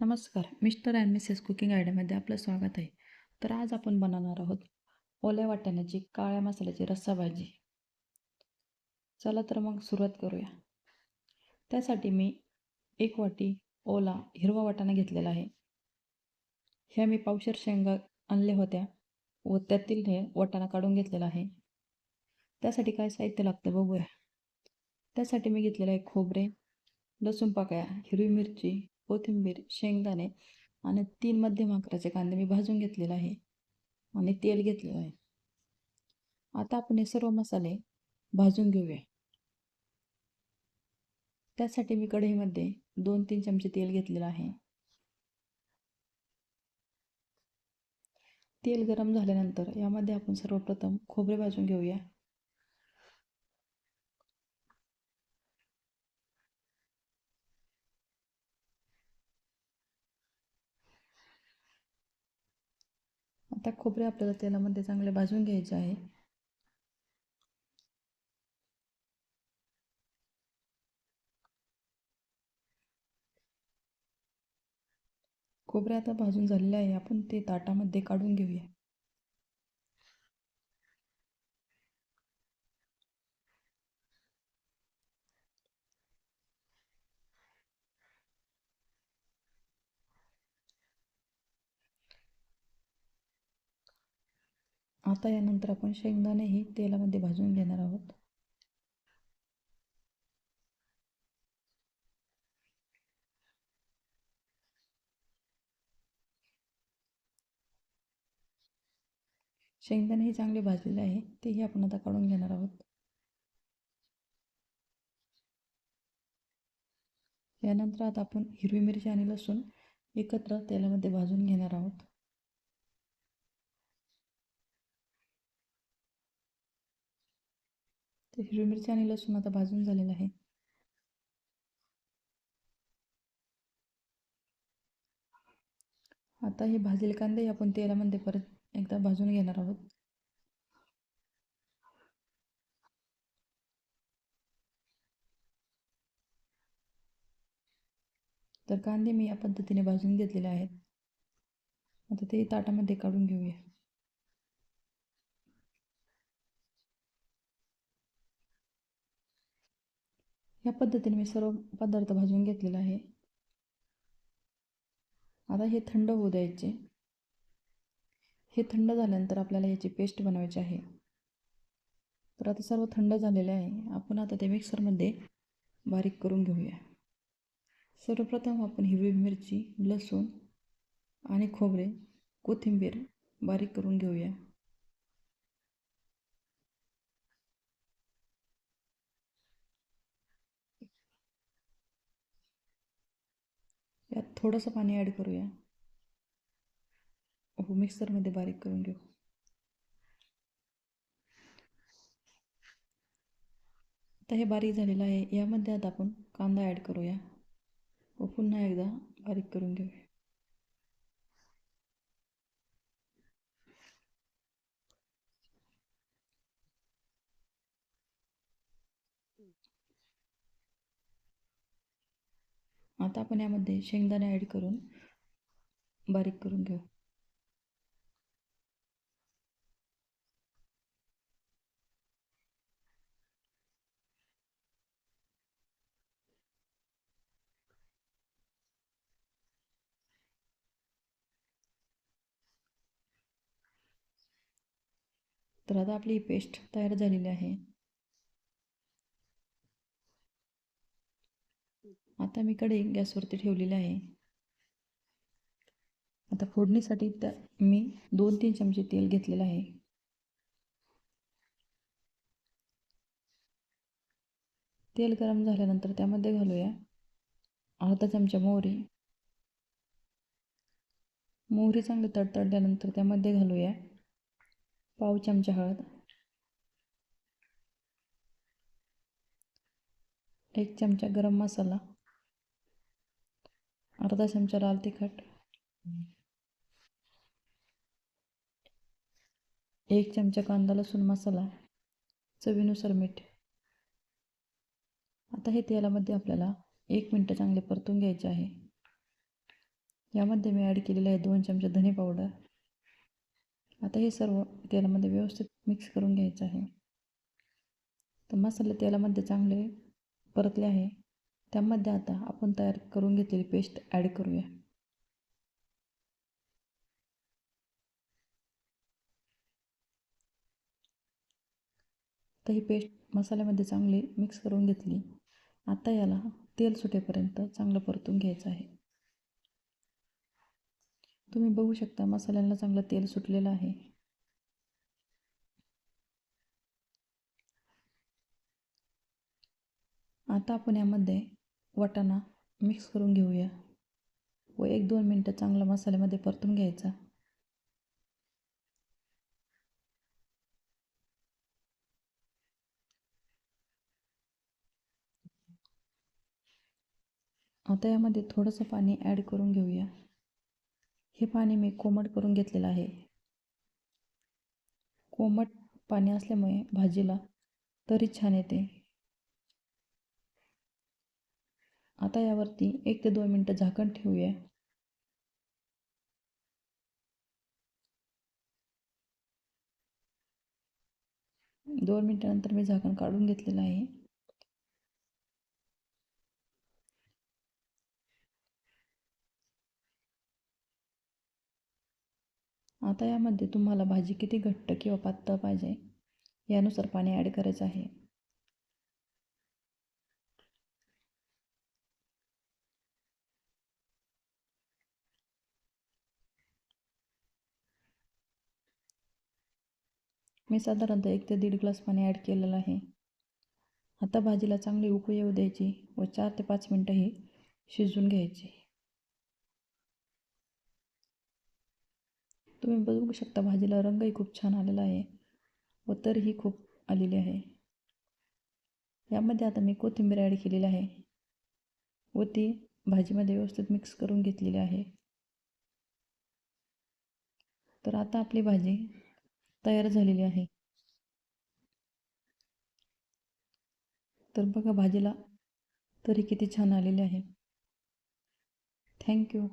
नमस्कार mister and missus cooking आयडियामध्ये आपलं स्वागत आहे. तर आज आपण बनवणार आहोत ओल्या वाटाण्याची काळ्या मसाल्याची रस्सा भाजी. चला तर मग सुरुवात करूया. त्यासाठी मी एक वाटी ओला हिरवा वाटाणा घेतलेला आहे. ह्या मी पावशेर शेंगा आणल्या होत्या व त्यातील हे वाटाणा काढून घेतलेला आहे. त्यासाठी काय साहित्य लागतं बघूया. त्यासाठी मी घेतलेलं आहे खोबरे लसूण पाकळ्या हिरवी मिरची कोथिंबीर शेंगदाणे आणि तीन मध्यम आकाराचे कांदे मी भाजून घेतलेले आहे आणि तेल घेतलेलं आहे. आता आपण हे सर्व मसाले भाजून घेऊया. त्यासाठी मी कढईमध्ये दोन तीन चमचे तेल घेतलेलं आहे. तेल गरम झाल्यानंतर यामध्ये आपण सर्वप्रथम खोबरे भाजून घेऊया. आता खोबरे आपल्याला तेलामध्ये चांगले भाजून घ्यायचे आहे. खोबरे आता भाजून झालेले आहे. आपण ते ताटामध्ये काढून घेऊया. आता यानंतर आपण शेंगदाणेही तेलामध्ये भाजून घेणार आहोत. शेंगदाणे हे चांगले भाजलेले आहे तेही आपण आता काढून घेणार आहोत. यानंतर आता आपण हिरवी मिरची आणि लसूण एकत्र तेलामध्ये भाजून घेणार आहोत. तर हिरवी मिरची आणि लसूण आता भाजून झालेलं आहे. आता हे भाजलेले कांदे आपण तेलामध्ये परत एकदा भाजून घेणार आहोत. तर कांदे मी या पद्धतीने भाजून घेतलेले आहेत. आता ते ताटामध्ये काढून घेऊया. या पद्धतीने मी सर्व पदार्थ भाजून घेतलेला आहे. आता हे थंड होऊ द्यायचे. हे थंड झाल्यानंतर आपल्याला याची पेस्ट बनवायची आहे. तर आता सर्व थंड झालेले आहे. आपण आता ते मिक्सरमध्ये बारीक करून घेऊया. सर्वप्रथम आपण हिरवी मिरची लसूण आणि खोबरे कोथिंबीर बारीक करून घेऊया. त्यात थोडंसं पाणी ॲड करूया. हो मिक्सरमध्ये बारीक करून घेऊ. आता हे बारीक झालेलं आहे. यामध्ये आता आपण कांदा ॲड करूया. व पुन्हा एकदा बारीक करून घेऊया. आता आपण यामध्ये शेंगदाणे ॲड करून बारीक करून घेऊ. तर आता आपली पेस्ट तयार झालेली आहे. आता मी कढई गॅसवरती ठेवलेली आहे. आता फोडणीसाठी त्या मी दोन तीन चमचे तेल घेतलेलं आहे. तेल गरम झाल्यानंतर त्यामध्ये घालूया अर्धा चमचा मोहरी. मोहरी चांगली तडतडल्यानंतर त्यामध्ये घालूया पाव चमचा हळद. एक चमचा गरम मसाला. अर्धा चमचा लाल तिखट. एक चमचा कांदा लसूण मसाला. चवीनुसार मीठ. आता हे तेलामध्ये आपल्याला एक मिनटं चांगले परतून घ्यायचे आहे. यामध्ये मी ॲड केलेलं आहे दोन चमचे धने पावडर आता हे सर्व तेलामध्ये व्यवस्थित मिक्स करून घ्यायचं आहे. तर मसाले तेलामध्ये चांगले परतले आहे. त्यामध्ये आता आपण तयार करून घेतलेली पेस्ट ॲड करूया. तर ही पेस्ट मसाल्यामध्ये चांगली मिक्स करून घेतली. आता याला तेल सुटेपर्यंत चांगलं परतून घ्यायचं आहे. तुम्ही बघू शकता मसाल्यांना चांगलं तेल सुटलेलं आहे. आता आपण यामध्ये वाटाणा मिक्स करून घेऊया. व एक दोन मिनटं चांगला मसाल्यामध्ये परतून घ्यायचा. आता यामध्ये थोडंसं पाणी ॲड करून घेऊया. हे पाणी मी कोमट करून घेतलेलं आहे. कोमट पाणी असल्यामुळे भाजीला तरी छान येते. आता यावरती एक ते दोन मिनटं झाकण ठेवूया. दोन मिनटानंतर मी झाकण काढून घेतलेलं आहे. आता यामध्ये तुम्हाला भाजी किती घट्ट किंवा पातळ पाहिजे यानुसार पाणी ॲड करायचं आहे. मी साधारणतः एक ते दीड ग्लास पाणी ॲड केलेलं आहे. आता भाजीला चांगली उकळी येऊ द्यायची व चार ते पाच मिनटं ही शिजवून घ्यायची. तुम्ही बघू शकता भाजीला रंगही खूप छान आलेला आहे व तरीही खूप आलेली आहे. यामध्ये आता मी कोथिंबीर ॲड केलेली आहे व ती भाजीमध्ये व्यवस्थित मिक्स करून घेतलेली आहे. तर आता आपली भाजी तयार झालेली आहे. तर बघा भाजीला तरी किती छान आलेली आहे. थँक्यू